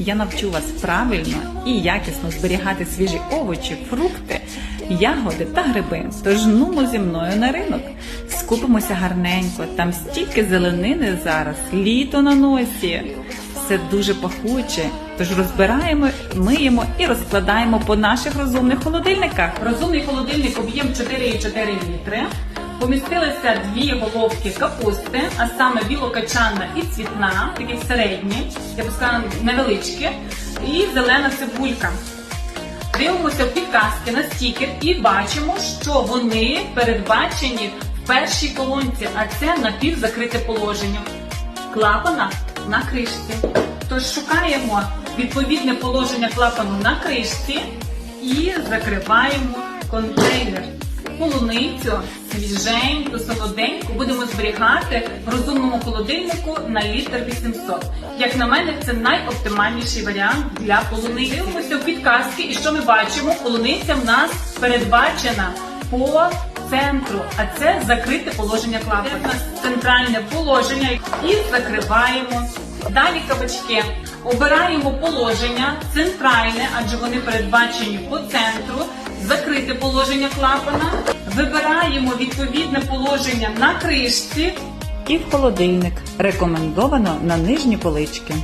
я навчу вас правильно і якісно зберігати свіжі овочі, фрукти, ягоди та гриби. Тож нумо зі мною на ринок. Скупимося гарненько, там стільки зеленини зараз, літо на носі. Все дуже пахуче, тож розбираємо, миємо і розкладаємо по наших розумних холодильниках. Розумний холодильник об'єм 4,4 літри. Помістилися дві головки капусти, а саме білокачанна і цвітна, такі середні, я сказала невеличкі, і зелена цибулька. Дивимося в підказки на стікер і бачимо, що вони передбачені в першій колонці, а це напівзакрите положення. Клапана на кришці. Тож шукаємо відповідне положення клапану на кришці і закриваємо контейнер. Полуницю свіженьку, солоденьку будемо зберігати в розумному холодильнику на літр 800. Як на мене, це найоптимальніший варіант для полуниці. Дивимося в підказки, і що ми бачимо? Полуниця в нас передбачена по центру, а це закрите положення клапана. Центральне положення і закриваємо. Далі кабачки. Обираємо положення центральне, адже вони передбачені по центру. Закрите положення клапана. Вибираємо відповідне положення на кришці. І в холодильник. Рекомендовано на нижні полички.